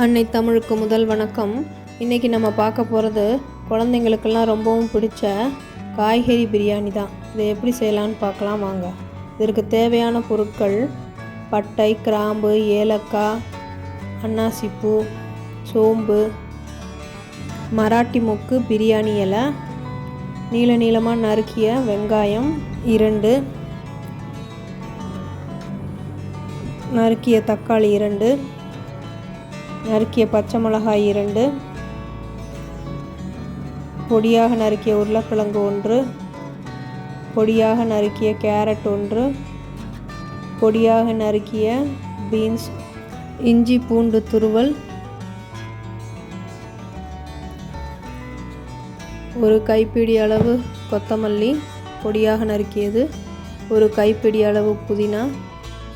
அன்னை தமிழுக்கு முதல் வணக்கம். இன்றைக்கி நம்ம பார்க்க போகிறது குழந்தைங்களுக்கெல்லாம் ரொம்பவும் பிடிச்ச காய்கறி பிரியாணி தான். இதை எப்படி செய்யலான்னு பார்க்கலாம் வாங்க. இதற்கு தேவையான பொருட்கள் பட்டை கிராம்பு ஏலக்காய் அன்னாசிப்பூ சோம்பு மராட்டி மொக்கு பிரியாணி இலை நீள நீளமாக நறுக்கிய வெங்காயம் இரண்டு நறுக்கிய தக்காளி இரண்டு நறுக்கிய பச்சை மிளகாய் இரண்டு. பொடியாக நறுக்கிய உருளைக்கிழங்கு ஒன்று. பொடியாக நறுக்கிய கேரட் ஒன்று. பொடியாக நறுக்கிய பீன்ஸ். இஞ்சி பூண்டு துருவல். ஒரு கைப்பிடி அளவு கொத்தமல்லி பொடியாக நறுக்கியது. ஒரு கைப்பிடி அளவு புதினா.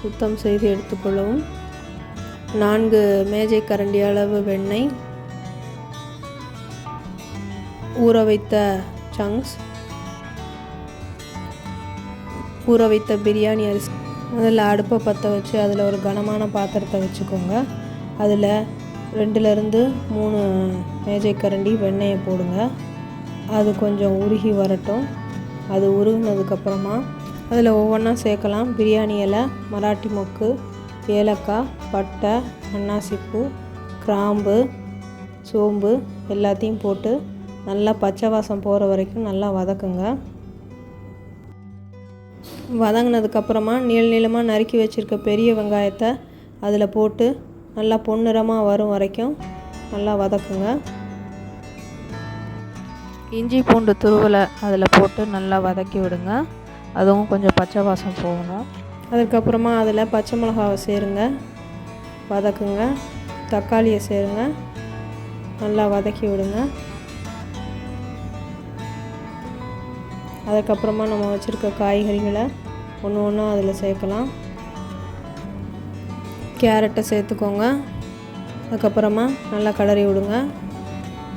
சுத்தம் செய்து எடுத்துக்கொள்ளவும். நான்கு மேஜை கரண்டி அளவு வெண்ணெய் ஊற வைத்த சங்க்ஸ் ஊற வைத்த பிரியாணி அரிசி. முதல்ல அடுப்பை பற்ற வச்சு அதில் ஒரு கனமான பாத்திரத்தை வச்சுக்கோங்க. அதில் ரெண்டுலேருந்து மூணு மேஜை கரண்டி வெண்ணெயை போடுங்க. அது கொஞ்சம் உருகி வரட்டும். அது உருகினதுக்கப்புறமா அதில் ஒவ்வொன்றா சேர்க்கலாம். பிரியாணி இலை மராட்டி மொக்கு ஏலக்காய் பட்டை அன்னாசிப்பூ கிராம்பு சோம்பு எல்லாத்தையும் போட்டு நல்லா பச்சை வாசம் போகிற வரைக்கும் நல்லா வதக்குங்க. வதங்கினதுக்கப்புறமா நீள நீளமாக நறுக்கி வச்சுருக்க பெரிய வெங்காயத்தை அதில் போட்டு நல்லா பொன்னிறமாக வரும் வரைக்கும் நல்லா வதக்குங்க. இஞ்சி பூண்டு துருவலை அதில் போட்டு நல்லா வதக்கி விடுங்க. அதுவும் கொஞ்சம் பச்சை வாசம் போகணும். அதுக்கப்புறமா அதில் பச்சை மிளகாவை சேருங்க வதக்குங்க தக்காளியை சேருங்க நல்லா வதக்கி விடுங்க. அதுக்கப்புறமா நம்ம வச்சுருக்க காய்கறிகளை ஒன்று ஒன்றும் அதில் சேர்க்கலாம். கேரட்டை சேர்த்துக்கோங்க அதுக்கப்புறமா நல்லா கிளறி விடுங்க.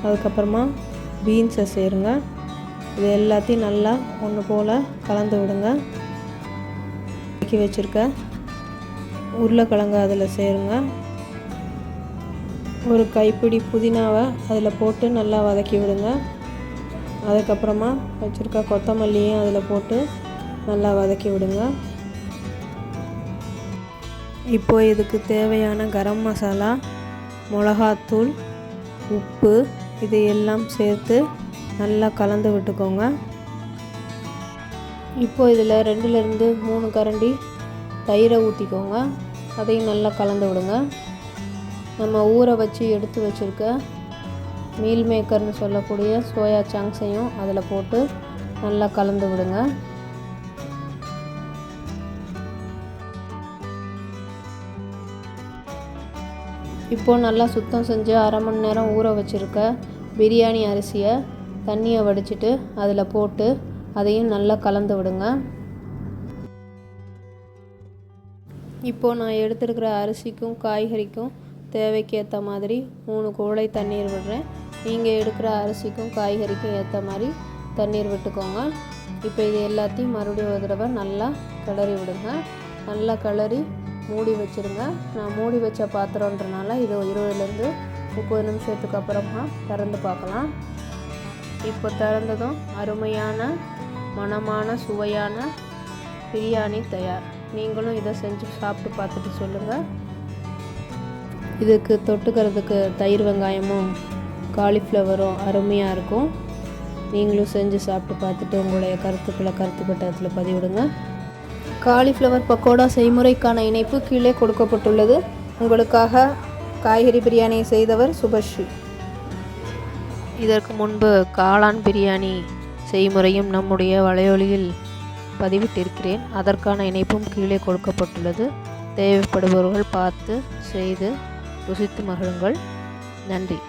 அதுக்கப்புறமா பீன்ஸை சேருங்க. இது எல்லாத்தையும் நல்லா ஒன்று போல் கலந்து விடுங்க. வதக்கி வச்சுருக்க உருளைக்கிழங்கு அதில் சேருங்க. ஒரு கைப்பிடி புதினாவை அதில் போட்டு நல்லா வதக்கி விடுங்க. அதுக்கப்புறமா வச்சுருக்க கொத்தமல்லியும் அதில் போட்டு நல்லா வதக்கி விடுங்க. இப்போ இதுக்கு தேவையான கரம் மசாலா மிளகாத்தூள் உப்பு இது எல்லாம் சேர்த்து நல்லா கலந்து விட்டுக்கோங்க. இப்போ இதில் ரெண்டுலேருந்து மூணு கரண்டி தயிரை ஊற்றிக்கோங்க. அதையும் நல்லா கலந்து விடுங்க. நம்ம ஊற வச்சு எடுத்து வச்சுருக்க மீல் மேக்கர்னு சொல்லக்கூடிய சோயா சங்க்ஸையும் அதில் போட்டு நல்லா கலந்து விடுங்க. இப்போது நல்லா சுத்தம் செஞ்சு அரை மணி நேரம் ஊற வச்சுருக்க பிரியாணி அரிசியை தண்ணியை வடிச்சிட்டு அதில் போட்டு அதையும் நல்லா கலந்து விடுங்க. இப்போது நான் எடுத்துருக்கிற அரிசிக்கும் காய்கறிக்கும் தேவைக்கு ஏற்ற மாதிரி மூணு குவளை தண்ணீர் விடுறேன். நீங்கள் எடுக்கிற அரிசிக்கும் காய்கறிக்கும் ஏற்ற மாதிரி தண்ணீர் விட்டுக்கோங்க. இப்போ இது எல்லாத்தையும் மறுபடியும் ஒரு தடவை நல்லா கிளறி விடுங்க. நல்லா கிளறி மூடி வச்சுருங்க. நான் மூடி வச்ச பாத்திரன்றனால இது இருபதுலேருந்து முப்பது நிமிஷத்துக்கு அப்புறமா திறந்து பார்க்கலாம். இப்போ திறந்ததும் அருமையான மணமான சுவையான பிரியாணி தயார். நீங்களும் இதை செஞ்சு சாப்பிட்டு பார்த்துட்டு சொல்லுங்கள் இதுக்கு தொட்டுக்கிறதுக்கு தயிர் வெங்காயமும் காலிஃப்ளவரும் அருமையாக இருக்கும். நீங்களும் செஞ்சு சாப்பிட்டு பார்த்துட்டு உங்களுடைய கருத்துக்களை கருத்து பதிவிடுங்க. காலிஃப்ளவர் பக்கோடா செய்முறைக்கான இணைப்பு கீழே கொடுக்கப்பட்டுள்ளது. உங்களுக்காக காய்கறி பிரியாணியை செய்தவர் சுபஸ்ரீ. இதற்கு முன்பு காளான் பிரியாணி செய்முறையும் நம்முடைய வலையொலியில் பதிவிட்டிருக்கிறேன். அதற்கான இணைப்பும் கீழே கொடுக்கப்பட்டுள்ளது. தேவைப்படுபவர்கள் பார்த்து செய்து ருசித்து மகிழுங்கள். நன்றி.